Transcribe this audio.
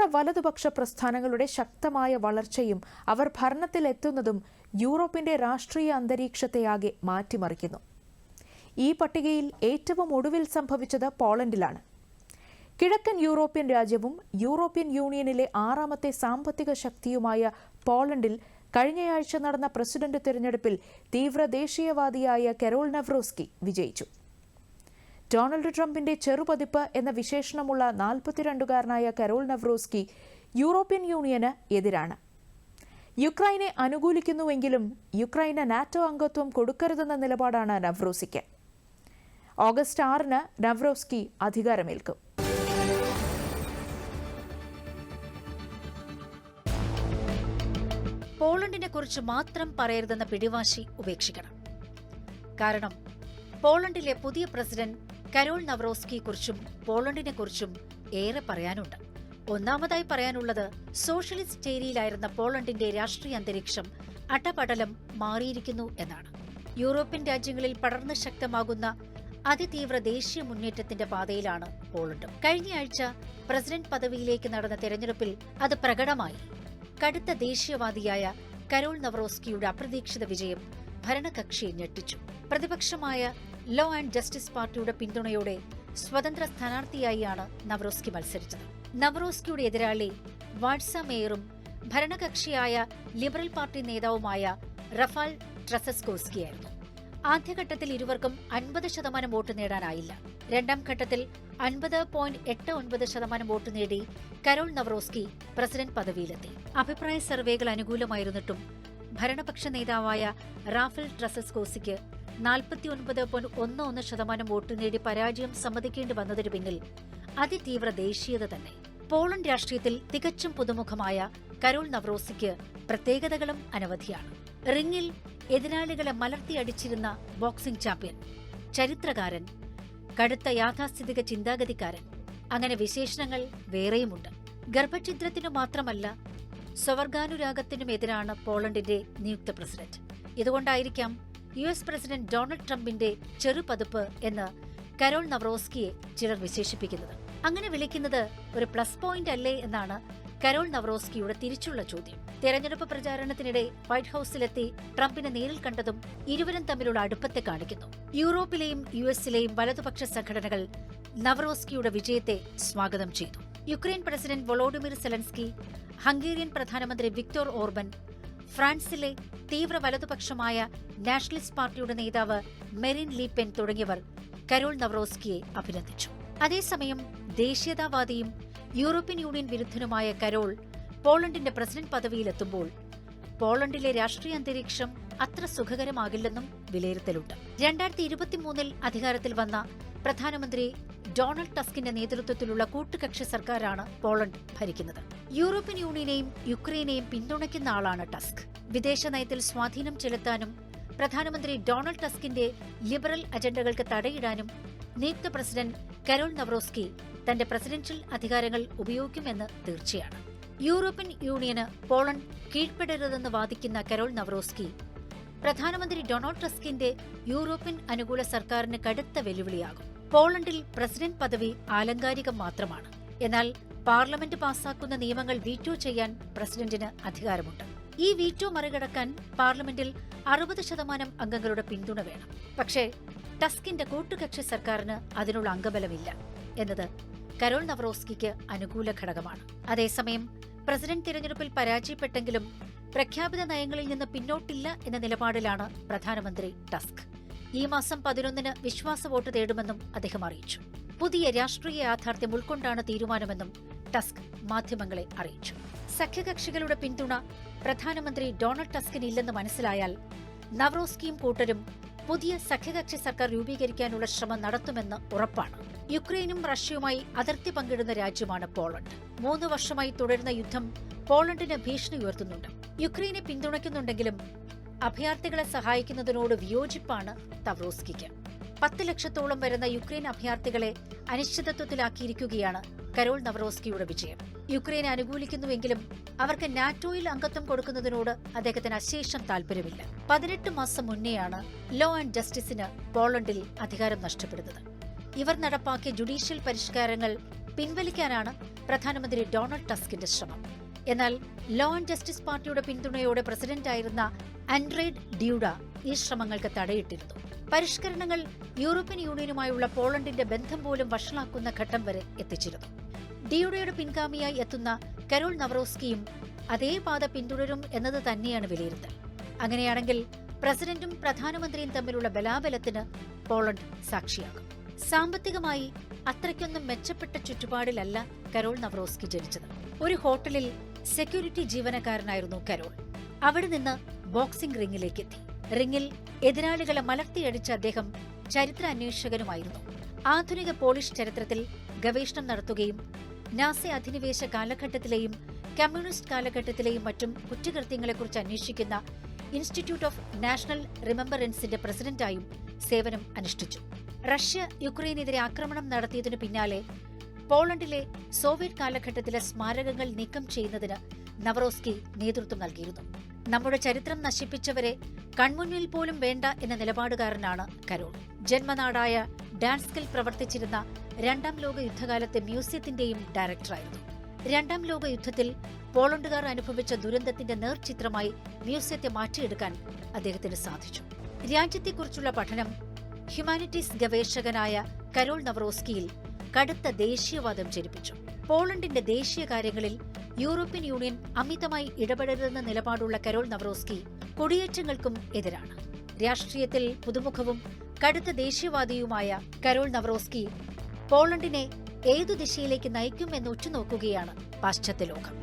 തീവ്ര വലതുപക്ഷ പ്രസ്ഥാനങ്ങളുടെ ശക്തമായ വളർച്ചയും അവർ ഭരണത്തിലെത്തുന്നതും യൂറോപ്പിന്റെ രാഷ്ട്രീയ അന്തരീക്ഷത്തെയാകെ മാറ്റിമറിക്കുന്നു. ഈ പട്ടികയിൽ ഏറ്റവും ഒടുവിൽ സംഭവിച്ചത് പോളണ്ടിലാണ്. കിഴക്കൻ യൂറോപ്യൻ രാജ്യവും യൂറോപ്യൻ യൂണിയനിലെ ആറാമത്തെ സാമ്പത്തിക ശക്തിയുമായ പോളണ്ടിൽ കഴിഞ്ഞയാഴ്ച നടന്ന പ്രസിഡന്റ് തിരഞ്ഞെടുപ്പിൽ തീവ്ര ദേശീയവാദിയായ കെറോൾ നവ്രോസ്കി വിജയിച്ചു. ഡൊണാൾഡ് ട്രംപിന്റെ ചെറുപതിപ്പ് എന്ന വിശേഷണമുള്ള നാൽപ്പത്തിരണ്ടുകാരനായ കരോൾ നവ്രോസ്കി യൂറോപ്യൻ യൂണിയന് എതിരാണ്. യുക്രൈനെ അനുകൂലിക്കുന്നുവെങ്കിലും യുക്രൈന് നാറ്റോ അംഗത്വം കൊടുക്കരുതെന്ന നിലപാടാണ് നവ്രോസിക്ക്. ഓഗസ്റ്റ് ആറിന് നവ്രോസ്കി അധികാരമേൽക്കും. പോളണ്ടിനെ കുറിച്ച് മാത്രം പറയരുതെന്ന പിടിവാശി ഉപേക്ഷിക്കണം. കാരണം പോളണ്ടിലെ പുതിയ പ്രസിഡന്റ് കരോൾ നവറോസ്കിയെക്കുറിച്ചും പോളണ്ടിനെക്കുറിച്ചും ഏറെ പറയാനുണ്ട്. ഒന്നാമതായി പറയാനുള്ളത് സോഷ്യലിസ്റ്റ് ചേരിയിലായിരുന്ന പോളണ്ടിന്റെ രാഷ്ട്രീയ അന്തരീക്ഷം അട്ടപടലം മാറിയിരിക്കുന്നു എന്നാണ്. യൂറോപ്യൻ രാജ്യങ്ങളിൽ പടർന്നു ശക്തമാകുന്ന അതിതീവ്ര ദേശീയ മുന്നേറ്റത്തിന്റെ പാതയിലാണ് പോളണ്ട്. കഴിഞ്ഞയാഴ്ച പ്രസിഡന്റ് പദവിയിലേക്ക് നടന്ന തെരഞ്ഞെടുപ്പിൽ അത് പ്രകടമായി. കടുത്ത ദേശീയവാദിയായ കരോൾ നവറോസ്കിയുടെ അപ്രതീക്ഷിത വിജയം ഭരണകക്ഷിയെ ഞെട്ടിച്ചു. പ്രതിപക്ഷമായ ലോ ആൻഡ് ജസ്റ്റിസ് പാർട്ടിയുടെ പിന്തുണയോടെ സ്വതന്ത്ര സ്ഥാനാർത്ഥിയായാണ് നവറോസ്കി മത്സരിച്ചത്. നവറോസ്കിയുടെ എതിരാളി വാട്സ മേയറും ഭരണകക്ഷിയായ ലിബറൽ പാർട്ടി നേതാവുമായ റഫാൽ ട്രസസ്കോസ്കിയായിരുന്നു. ആദ്യഘട്ടത്തിൽ ഇരുവർക്കും അൻപത് ശതമാനം വോട്ട് നേടാനായില്ല. രണ്ടാം ഘട്ടത്തിൽ അൻപത് പോയിന്റ് എട്ട് ഒൻപത് ശതമാനം വോട്ട് നേടി കരോൾ നവറോസ്കി പ്രസിഡന്റ് പദവിയിലെത്തി. അഭിപ്രായ സർവേകൾ അനുകൂലമായിരുന്നിട്ടും ഭരണപക്ഷ നേതാവായ റാഫൽ ട്രസസ്കോസിക്ക് നാൽപ്പത്തിയൊൻപത് പോയിന്റ് ഒന്ന് ഒന്ന് ശതമാനം വോട്ട് നേടി പരാജയം സമ്മതിക്കേണ്ടി വന്നതിന് പിന്നിൽ അതിതീവ്ര ദേശീയത തന്നെ. പോളണ്ട് രാഷ്ട്രീയത്തിൽ തികച്ചും പുതുമുഖമായ കരോൾ നവറോസിക്ക് പ്രത്യേകതകളും അനവധിയാണ്. റിംഗിൽ എതിരാളികളെ മലർത്തിയടിച്ചിരുന്ന ബോക്സിംഗ് ചാമ്പ്യൻ ചരിത്രകാരൻ കടുത്ത യാഥാസ്ഥിതിക ചിന്താഗതിക്കാരൻ അങ്ങനെ വിശേഷണങ്ങൾ വേറെയുമുണ്ട്. ഗർഭഛിദ്രത്തിനു മാത്രമല്ല സ്വവർഗാനുരാഗത്തിനുമെതിരാണ് പോളണ്ടിന്റെ നിയുക്ത പ്രസിഡന്റ്. ഇതുകൊണ്ടായിരിക്കാം യു എസ് പ്രസിഡന്റ് ഡൊണാൾഡ് ട്രംപിന്റെ ചെറുപതിപ്പ് എന്ന് കരോൾ നവറോസ്കിയെ ചിലർ വിശേഷിപ്പിക്കുന്നത്. അങ്ങനെ വിളിക്കുന്നത് ഒരു പ്ലസ് പോയിന്റ് അല്ലേ എന്നാണ് കരോൾ നവറോസ്കിയുടെ തിരിച്ചുള്ള ചോദ്യം. തെരഞ്ഞെടുപ്പ് പ്രചാരണത്തിനിടെ വൈറ്റ് ഹൌസിലെത്തി ട്രംപിനെ നേരിൽ കണ്ടതും ഇരുവരും തമ്മിലുള്ള അടുപ്പത്തെ കാണിക്കുന്നു. യൂറോപ്പിലെയും യു എസിലെയും വലതുപക്ഷ സംഘടനകൾ നവറോസ്കിയുടെ വിജയത്തെ സ്വാഗതം ചെയ്തു. Ukraine president Volodymyr Zelensky Hungarian പ്രധാനമന്ത്രി വിക്ടോർ ഓർബൻ ഫ്രാൻസിലെ തീവ്ര വലതുപക്ഷമായ നാഷണലിസ്റ്റ് പാർട്ടിയുടെ നേതാവ് മെറിൻ ലീപെൻ തുടങ്ങിയവർ കരോൾ നവറോസ്കിയെ അഭിനന്ദിച്ചു. അതേസമയം ദേശീയതാവാദിയും യൂറോപ്യൻ യൂണിയൻ വിരുദ്ധനുമായ കരോൾ പോളണ്ടിന്റെ പ്രസിഡന്റ് പദവിയിലെത്തുമ്പോൾ പോളണ്ടിലെ രാഷ്ട്രീയ അന്തരീക്ഷം അത്ര സുഖകരമാകില്ലെന്നും വിലയിരുത്തലുണ്ട്. രണ്ടായിരത്തി ഇരുപത്തിമൂന്നിൽ അധികാരത്തിൽ വന്ന പ്രധാനമന്ത്രി ഡൊണാൾഡ് ടസ്കിന്റെ നേതൃത്വത്തിലുള്ള കൂട്ടുകക്ഷി സർക്കാരാണ് പോളണ്ട് ഭരിക്കുന്നത്. യൂറോപ്യൻ യൂണിയനെയും യുക്രൈനെയും പിന്തുണയ്ക്കുന്ന ആളാണ് ടസ്ക്. വിദേശ നയത്തിൽ സ്വാധീനം ചെലുത്താനും പ്രധാനമന്ത്രി ഡൊണാൾഡ് ടസ്കിന്റെ ലിബറൽ അജണ്ടകൾക്ക് തടയിടാനും നിയുക്ത പ്രസിഡന്റ് കരോൾ നവറോസ്കി തന്റെ പ്രസിഡൻഷ്യൽ അധികാരങ്ങൾ ഉപയോഗിക്കുമെന്ന് തീർച്ചയാണ്. യൂറോപ്യൻ യൂണിയന് പോളണ്ട് കീഴ്പ്പെടരുതെന്ന് വാദിക്കുന്ന കരോൾ നവറോസ്കി പ്രധാനമന്ത്രി ഡൊണാൾഡ് ടസ്കിന്റെ യൂറോപ്യൻ അനുകൂല സർക്കാരിന് കടുത്ത വെല്ലുവിളിയാകും. പോളണ്ടിൽ പ്രസിഡന്റ് പദവി ആലങ്കാരികം മാത്രമാണ്. എന്നാൽ പാർലമെന്റ് പാസാക്കുന്ന നിയമങ്ങൾ വീറ്റോ ചെയ്യാൻ പ്രസിഡന്റിന് അധികാരമുണ്ട്. ഈ വീറ്റോ മറികടക്കാൻ പാർലമെന്റിൽ അറുപത് ശതമാനം അംഗങ്ങളുടെ പിന്തുണ വേണം. പക്ഷേ ടസ്കിന്റെ കൂട്ടുകക്ഷി സർക്കാരിന് അതിനുള്ള അംഗബലമില്ല എന്നത് കരോൾ നവറോസ്കിക്ക് അനുകൂല ഘടകമാണ്. അതേസമയം പ്രസിഡന്റ് തിരഞ്ഞെടുപ്പിൽ പരാജയപ്പെട്ടെങ്കിലും പ്രഖ്യാപിത നയങ്ങളിൽ നിന്ന് പിന്നോട്ടില്ല എന്ന നിലപാടിലാണ് പ്രധാനമന്ത്രി ടസ്ക്. ഈ മാസം പതിനൊന്നിന് വിശ്വാസ വോട്ട് തേടുമെന്നും അദ്ദേഹം അറിയിച്ചു. പുതിയ രാഷ്ട്രീയ യാഥാർത്ഥ്യം ഉൾക്കൊണ്ടാണ് തീരുമാനമെന്നും ടസ്ക് മാധ്യമങ്ങളെ അറിയിച്ചു. സഖ്യകക്ഷികളുടെ പിന്തുണ പ്രധാനമന്ത്രി ഡൊണാൾഡ് ടസ്കിനില്ലെന്ന് മനസ്സിലായാൽ നവറോസ്കിയും കൂട്ടരും പുതിയ സഖ്യകക്ഷി സർക്കാർ രൂപീകരിക്കാനുള്ള ശ്രമം നടത്തുമെന്ന് ഉറപ്പാണ്. യുക്രൈനും റഷ്യയുമായി അതിർത്തി പങ്കിടുന്ന രാജ്യമാണ് പോളണ്ട്. മൂന്ന് വർഷമായി തുടരുന്ന യുദ്ധം പോളണ്ടിന് ഭീഷണി ഉയർത്തുന്നുണ്ട്. യുക്രൈനെ പിന്തുണയ്ക്കുന്നുണ്ടെങ്കിലും അഭയാർത്ഥികളെ സഹായിക്കുന്നതിനോട് വിയോജിപ്പാണ് തവ്രോസ്കിക്ക് പത്ത് ലക്ഷത്തോളം വരുന്ന യുക്രൈൻ അഭയാർത്ഥികളെ അനിശ്ചിതത്വത്തിലാക്കിയിരിക്കുകയാണ് കരോൾ നവറോസ്കിയുടെ വിജയം. യുക്രൈൻ അനുകൂലിക്കുന്നുവെങ്കിലും അവർക്ക് നാറ്റോയിൽ അംഗത്വം കൊടുക്കുന്നതിനോട് അദ്ദേഹത്തിന് അശേഷം താല്പര്യമില്ല പതിനെട്ട് മാസം മുന്നെയാണ് ലോ ആൻഡ് ജസ്റ്റിസിന് പോളണ്ടിൽ അധികാരം നഷ്ടപ്പെടുന്നത്. ഇവർ നടപ്പാക്കിയ ജുഡീഷ്യൽ പരിഷ്കാരങ്ങൾ പിൻവലിക്കാനാണ് പ്രധാനമന്ത്രി ഡൊണാൾഡ് ടസ്കിന്റെ ശ്രമം. എന്നാൽ ലോ ആൻഡ് ജസ്റ്റിസ് പാർട്ടിയുടെ പിന്തുണയോടെ പ്രസിഡന്റായിരുന്ന ആൻഡ്രേഡ് ഡ്യൂഡ ഈ ശ്രമങ്ങൾക്ക് തടയിട്ടിരുന്നു. പരിഷ്കരണങ്ങൾ യൂറോപ്യൻ യൂണിയനുമായുള്ള പോളണ്ടിന്റെ ബന്ധം പോലും വഷളാക്കുന്ന ഘട്ടം വരെ എത്തിച്ചിരുന്നു. ഡിയുഡയുടെ പിൻഗാമിയായി എത്തുന്ന കരോൾ നവറോസ്കിയും അതേ പാത പിന്തുടരും എന്നത് തന്നെയാണ് വിലയിരുത്തൽ. അങ്ങനെയാണെങ്കിൽ പ്രസിഡന്റും പ്രധാനമന്ത്രിയും തമ്മിലുള്ള ബലാബലത്തിന് പോളണ്ട് സാക്ഷിയാകും. സാമ്പത്തികമായി അത്രയ്ക്കൊന്നും മെച്ചപ്പെട്ട ചുറ്റുപാടിലല്ല കരോൾ നവറോസ്കി ജനിച്ചത്. ഒരു ഹോട്ടലിൽ സെക്യൂരിറ്റി ജീവനക്കാരനായിരുന്നു കരോൾ. അവിടെ നിന്ന് ബോക്സിംഗ് റിംഗിലേക്ക് എത്തി റിംഗിൽ എതിരാളികളെ മലർത്തിയടിച്ച അദ്ദേഹം ചരിത്ര അന്വേഷകനുമായിരുന്നു. ആധുനിക പോളിഷ് ചരിത്രത്തിൽ ഗവേഷണം നടത്തുകയും നാസി അധിനിവേശ കാലഘട്ടത്തിലെയും കമ്മ്യൂണിസ്റ്റ് കാലഘട്ടത്തിലെയും മറ്റും കുറ്റകൃത്യങ്ങളെക്കുറിച്ച് അന്വേഷിക്കുന്ന ഇൻസ്റ്റിറ്റ്യൂട്ട് ഓഫ് നാഷണൽ റിമംബറൻസിന്റെ പ്രസിഡന്റായും സേവനം അനുഷ്ഠിച്ചു. റഷ്യ യുക്രൈനെതിരെ ആക്രമണം നടത്തിയതിനു പിന്നാലെ പോളണ്ടിലെ സോവിയറ്റ് കാലഘട്ടത്തിലെ സ്മാരകങ്ങൾ നീക്കം ചെയ്യുന്നതിന് നവറോസ്കി നേതൃത്വം നൽകിയിരുന്നു. നമ്മുടെ ചരിത്രം നശിപ്പിച്ചവരെ കൺമുന്നിൽ പോലും വേണ്ട എന്ന നിലപാടുകാരനാണ് കരോൾ. ജന്മനാടായ ഡാൻസ്കിൽ പ്രവർത്തിച്ചിരുന്ന രണ്ടാം ലോക യുദ്ധകാലത്തെ മ്യൂസിയത്തിന്റെയും ഡയറക്ടറായിരുന്നു. രണ്ടാം ലോക യുദ്ധത്തിൽ പോളണ്ടുകാർ അനുഭവിച്ച ദുരന്തത്തിന്റെ നേർചിത്രമായി മ്യൂസിയത്തെ മാറ്റിയെടുക്കാൻ അദ്ദേഹത്തിന് സാധിച്ചു. രാജ്യത്തെക്കുറിച്ചുള്ള പഠനം ഹ്യൂമാനിറ്റീസ് ഗവേഷകനായ കരോൾ നവറോസ്കിയിൽ കടുത്ത ദേശീയവാദം ജനിപ്പിച്ചു. പോളണ്ടിന്റെ ദേശീയ കാര്യങ്ങളിൽ യൂറോപ്യൻ യൂണിയൻ അമിതമായി ഇടപെടരുതെന്ന നിലപാടുള്ള കരോൾ നവറോസ്കി കൊടിയേറ്റങ്ങൾക്കും എതിരാണ്. രാഷ്ട്രീയത്തിൽ പുതുമുഖവും കടുത്ത ദേശീയവാദിയുമായ കരോൾ നവറോസ്കി പോളണ്ടിനെ ഏതു ദിശയിലേക്ക് നയിക്കുമെന്ന് ഉറ്റുനോക്കുകയാണ് പാശ്ചാത്യ ലോകം.